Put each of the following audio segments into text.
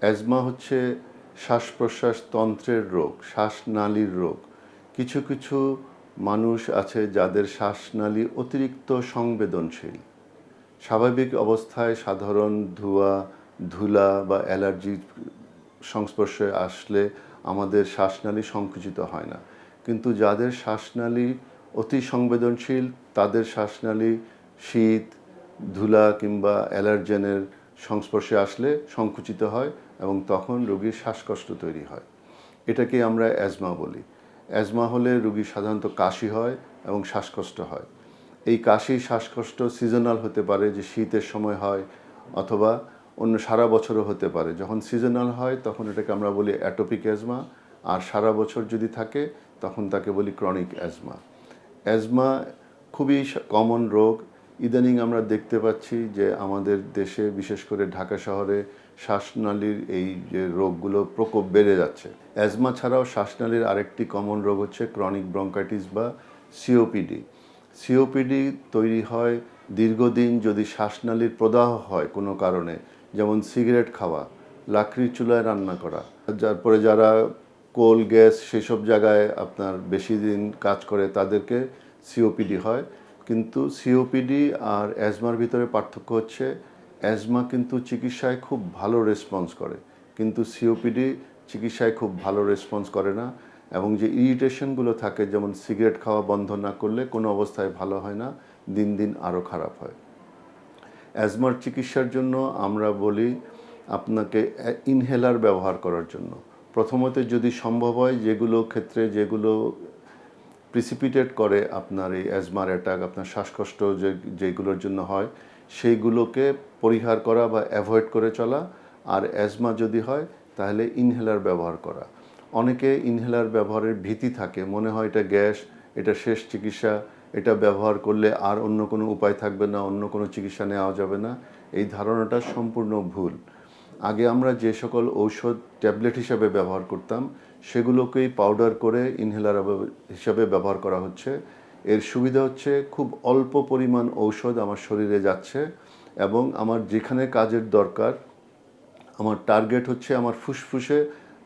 Asthma হচ্ছে শ্বাস প্রশ্বাস তন্ত্রের রোগ, শ্বাসনালীর রোগ। কিছু কিছু মানুষ আছে যাদের শ্বাসনালী অতিরিক্ত সংবেদনশীল। স্বাভাবিক অবস্থায় সাধারণ ধোঁয়া, ধুলা বা অ্যালার্জির সংস্পর্শে আসলে আমাদের শ্বাসনালী সংকুচিত হয় না। কিন্তু যাদের শ্বাসনালী অতি সংবেদনশীল, তাদের শ্বাসনালী শীত, ধুলা কিংবা অ্যালার্জেনের সংস্পর্শে আসলে সংকুচিত হয়। এবং তখন রোগীর শ্বাসকষ্ট তৈরি হয়। এটাকে আমরা অ্যাজমা বলি। অ্যাজমা হলে রোগীর সাধারণত কাশি হয় এবং শ্বাসকষ্ট হয়। এই কাশি, শ্বাসকষ্ট সিজনাল হতে পারে যে শীতের সময় হয় অথবা অন্য সারা বছরও হতে পারে। যখন সিজনাল হয় তখন এটাকে আমরা বলি অ্যাটোপিক অ্যাজমা। আর সারা বছর যদি থাকে তখন তাকে বলি ক্রনিক অ্যাজমা। অ্যাজমা খুবই কমন রোগ। ইদানিং আমরা দেখতে পাচ্ছি যে আমাদের দেশে, বিশেষ করে ঢাকা শহরে, শ্বাসনালীর এই যে রোগগুলো প্রকোপ বেড়ে যাচ্ছে। অ্যাজমা ছাড়াও শ্বাসনালীর আরেকটি কমন রোগ হচ্ছে ক্রনিক ব্রঙ্কাইটিস বা সিওপিডি সিওপিডি তৈরি হয় দীর্ঘদিন যদি শ্বাসনালীর প্রদাহ হয় কোনো কারণে, যেমন সিগারেট খাওয়া লাকড়ির চুলায় রান্না করা, তারপরে যারা কোল, গ্যাস সেসব জায়গায় আপনার বেশি দিন কাজ করে, তাদেরকে সিওপিডি হয়। কিন্তু সিওপিডি আর অ্যাজমার ভিতরে পার্থক্য হচ্ছে অ্যাজমা কিন্তু চিকিৎসায় খুব ভালো রেসপন্স করে, কিন্তু সিওপিডি চিকিৎসায় খুব ভালো রেসপন্স করে না এবং যে ইরিটেশনগুলো থাকে, যেমন সিগারেট খাওয়া বন্ধ না করলে কোনো অবস্থায় ভালো হয় না, দিন দিন আরও খারাপ হয়। অ্যাজমার চিকিৎসার জন্য আমরা বলি আপনাকে ইনহেলার ব্যবহার করার জন্য। প্রথমত যদি সম্ভব হয়, যেগুলো ক্ষেত্রে যেগুলো প্রিসিপিটেট করে আপনার এই অ্যাজমার অ্যাটাক আপনার শ্বাসকষ্ট যে, যেগুলোর জন্য হয়, সেইগুলোকে পরিহার করা বা অ্যাভয়েড করে চলা। আর অ্যাজমা যদি হয়, তাহলে ইনহেলার ব্যবহার করা। অনেকে ইনহেলার ব্যবহারের ভীতি থাকে। মনে হয় এটা গ্যাস, এটা শেষ চিকিৎসা, এটা ব্যবহার করলে আর অন্য কোনো উপায় থাকবে না, অন্য কোনো চিকিৎসা নেওয়া যাবে না। এই ধারণাটা সম্পূর্ণ ভুল। আগে আমরা যে সকল ঔষধ ট্যাবলেট হিসাবে ব্যবহার করতাম, সেগুলোকেই পাউডার করে ইনহেলার হিসাবে ব্যবহার করা হচ্ছে। এর সুবিধা হচ্ছে খুব অল্প পরিমাণ ঔষধ আমার শরীরে যাচ্ছে এবং আমার যেখানে কাজের দরকার, আমার টার্গেট হচ্ছে আমার ফুসফুসে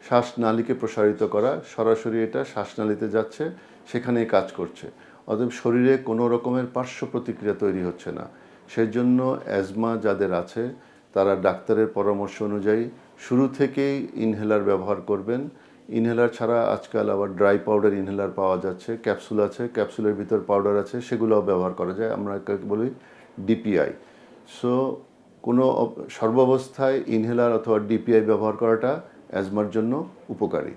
শ্বাসনালীকে প্রসারিত করা। সরাসরি এটা শ্বাসনালীতে যাচ্ছে, সেখানেই কাজ করছে। অতএব শরীরে কোনো রকমের পার্শ্ব প্রতিক্রিয়া তৈরি হচ্ছে না। সেজন্য অ্যাজমা যাদের আছে তারা ডাক্তারের পরামর্শ অনুযায়ী শুরু থেকেই ইনহেলার ব্যবহার করবেন। ইনহেলার ছাড়া আজকাল আবার ড্রাই পাউডার ইনহেলার পাওয়া যাচ্ছে। ক্যাপসুল আছে ক্যাপসুলের ভিতর পাউডার আছে, সেগুলোও ব্যবহার করা যায়। আমরা বলি ডিপিআই সো কোনো সর্বাবস্থায় ইনহেলার অথবা ডিপিআই ব্যবহার করাটা অ্যাজমার জন্য উপকারী।